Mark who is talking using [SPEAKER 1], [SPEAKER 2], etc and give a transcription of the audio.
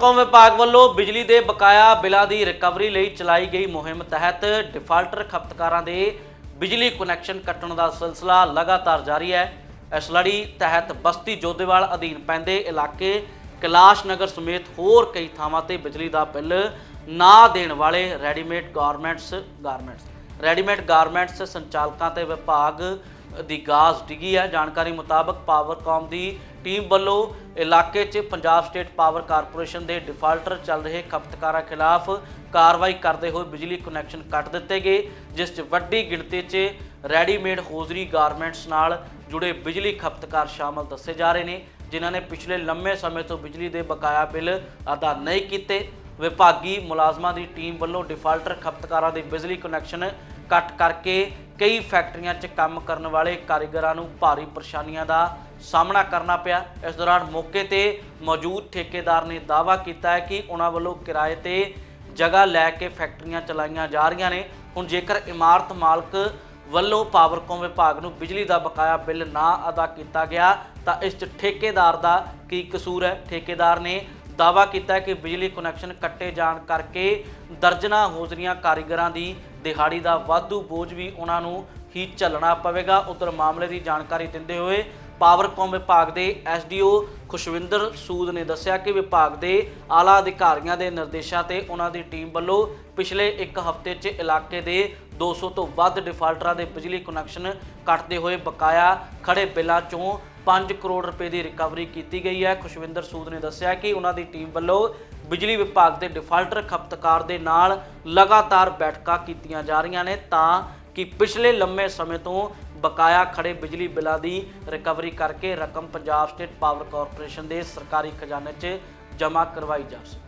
[SPEAKER 1] ਪਾਵਰਕਾਮ ਵਿਭਾਗ ਵੱਲੋਂ ਬਿਜਲੀ ਦੇ ਬਕਾਇਆ ਬਿੱਲਾਂ ਦੀ ਰਿਕਵਰੀ ਲਈ ਚਲਾਈ ਗਈ ਮੁਹਿੰਮ ਤਹਿਤ ਡਿਫਾਲਟਰ ਖਪਤਕਾਰਾਂ ਦੇ ਬਿਜਲੀ ਕੁਨੈਕਸ਼ਨ ਕੱਟਣ ਦਾ ਸਿਲਸਿਲਾ ਲਗਾਤਾਰ ਜਾਰੀ ਹੈ। ਇਸ ਲੜੀ ਤਹਿਤ ਬਸਤੀ ਜੋਧੇਵਾਲ ਅਧੀਨ ਪੈਂਦੇ ਇਲਾਕੇ ਕੈਲਾਸ਼ ਨਗਰ ਸਮੇਤ ਹੋਰ ਕਈ ਥਾਵਾਂ ਤੇ ਬਿਜਲੀ ਦਾ ਬਿੱਲ ਨਾ ਦੇਣ ਵਾਲੇ readymade garments garments readymade garments ਸੰਚਾਲਕਾਂ ਤੇ ਵਿਭਾਗ ਦੀ ਗਾਜ਼ ਡਿੱਗੀ ਹੈ। ਜਾਣਕਾਰੀ ਮੁਤਾਬਕ ਪਾਵਰਕਾਮ ਦੀ ਟੀਮ ਵੱਲੋਂ ਇਲਾਕੇ 'ਚ ਪੰਜਾਬ ਸਟੇਟ ਪਾਵਰ ਕਾਰਪੋਰੇਸ਼ਨ ਦੇ ਡਿਫਾਲਟਰ ਚੱਲ ਰਹੇ ਖਪਤਕਾਰਾਂ ਖਿਲਾਫ ਕਾਰਵਾਈ ਕਰਦੇ ਹੋਏ ਬਿਜਲੀ ਕਨੈਕਸ਼ਨ ਕੱਟ ਦਿੱਤੇ ਗਏ, ਜਿਸ 'ਚ ਵੱਡੀ ਗਿਣਤੀ 'ਚ ਰੈਡੀਮੇਡ ਹੋਜ਼ਰੀ ਗਾਰਮੈਂਟਸ ਨਾਲ ਜੁੜੇ ਬਿਜਲੀ ਖਪਤਕਾਰ ਸ਼ਾਮਲ ਦੱਸੇ ਜਾ ਰਹੇ ਨੇ, ਜਿਨ੍ਹਾਂ ਨੇ ਪਿਛਲੇ ਲੰਮੇ ਸਮੇਂ ਤੋਂ ਬਿਜਲੀ ਦੇ ਬਕਾਇਆ ਬਿੱਲ ਅਦਾ ਨਹੀਂ ਕੀਤੇ। ਵਿਭਾਗੀ ਮੁਲਾਜ਼ਮਾਂ ਦੀ ਟੀਮ ਵੱਲੋਂ ਡਿਫਾਲਟਰ ਖਪਤਕਾਰਾਂ ਦੇ ਬਿਜਲੀ ਕਨੈਕਸ਼ਨ ਕੱਟ ਕਰਕੇ ਕਈ ਫੈਕਟਰੀਆਂ 'ਚ ਕੰਮ ਕਰਨ ਵਾਲੇ ਕਾਰੀਗਰਾਂ ਨੂੰ ਭਾਰੀ ਪਰੇਸ਼ਾਨੀਆਂ ਦਾ ਸਾਹਮਣਾ ਕਰਨਾ ਪਿਆ। ਇਸ ਦੌਰਾਨ ਮੌਕੇ ਤੇ ਮੌਜੂਦ ਠੇਕੇਦਾਰ ਨੇ ਦਾਅਵਾ ਕੀਤਾ ਹੈ ਕਿ ਉਹਨਾਂ ਵੱਲੋਂ ਕਿਰਾਏ ਤੇ ਜਗ੍ਹਾ ਲੈ ਕੇ ਫੈਕਟਰੀਆਂ ਚਲਾਈਆਂ ਜਾ ਰਹੀਆਂ ਨੇ। ਹੁਣ ਜੇਕਰ ਇਮਾਰਤ ਮਾਲਕ ਵੱਲੋਂ ਪਾਵਰਕੌਮ ਵਿਭਾਗ ਨੂੰ ਬਿਜਲੀ ਦਾ ਬਕਾਇਆ ਬਿੱਲ ਨਾ ਅਦਾ ਕੀਤਾ ਗਿਆ, ਤਾਂ ਇਸ 'ਚ ਠੇਕੇਦਾਰ ਦਾ ਕੀ ਕਸੂਰ ਹੈ? ਠੇਕੇਦਾਰ ਨੇ ਦਾਅਵਾ ਕੀਤਾ ਕਿ ਬਿਜਲੀ ਕਨੈਕਸ਼ਨ ਕੱਟੇ ਜਾਣ ਕਰਕੇ ਦਰਜਨਾ ਹੋਜ਼ਰੀਆਂ ਕਾਰੀਗਰਾਂ ਦੀ ਦਿਹਾੜੀ ਦਾ ਵਾਧੂ ਬੋਝ ਵੀ ਉਹਨਾਂ ਨੂੰ ਹੀ ਝੱਲਣਾ ਪਵੇਗਾ। ਉਧਰ ਮਾਮਲੇ ਦੀ ਜਾਣਕਾਰੀ ਦਿੰਦੇ ਹੋਏ ਪਾਵਰਕੌਮ ਵਿਭਾਗ ਦੇ ਐਸਡੀਓ ਖੁਸ਼ਵਿੰਦਰ ਸੂਦ ਨੇ ਦੱਸਿਆ ਕਿ ਵਿਭਾਗ ਦੇ ਆਲਾ ਅਧਿਕਾਰੀਆਂ ਦੇ ਨਿਰਦੇਸ਼ਾਂ ਤੇ ਉਹਨਾਂ ਦੀ ਟੀਮ ਵੱਲੋਂ ਪਿਛਲੇ ਇੱਕ ਹਫ਼ਤੇ 'ਚ ਇਲਾਕੇ ਦੇ 200 ਤੋਂ ਵੱਧ ਡਿਫਾਲਟਰਾਂ ਦੇ ਬਿਜਲੀ ਕਨੈਕਸ਼ਨ ਕੱਟਦੇ ਹੋਏ ਬਕਾਇਆ ਖੜੇ ਬਿੱਲਾਂ 'ਚੋਂ 5 ਕਰੋੜ ਰੁਪਏ ਦੀ ਰਿਕਵਰੀ ਕੀਤੀ ਗਈ ਹੈ। ਖੁਸ਼ਵਿੰਦਰ ਸੂਦ ਨੇ ਦੱਸਿਆ ਕਿ ਉਹਨਾਂ ਦੀ ਟੀਮ ਵੱਲੋਂ ਬਿਜਲੀ ਵਿਭਾਗ ਦੇ ਡਿਫਾਲਟਰ ਖਪਤਕਾਰ ਦੇ ਨਾਲ ਲਗਾਤਾਰ ਬੈਠਕਾਂ ਕੀਤੀਆਂ ਜਾ ਰਹੀਆਂ ਨੇ ਤਾਂ ਕਿ ਪਿਛਲੇ ਲੰਮੇ ਸਮੇਂ ਤੋਂ ਬਕਾਇਆ ਖੜੇ ਬਿਜਲੀ ਬਿੱਲਾਂ ਦੀ ਰਿਕਵਰੀ ਕਰਕੇ ਰਕਮ ਪੰਜਾਬ ਸਟੇਟ ਪਾਵਰ ਕਾਰਪੋਰੇਸ਼ਨ ਦੇ ਸਰਕਾਰੀ ਖਜ਼ਾਨੇ 'ਚ ਜਮ੍ਹਾਂ ਕਰਵਾਈ ਜਾ ਸਕੇ।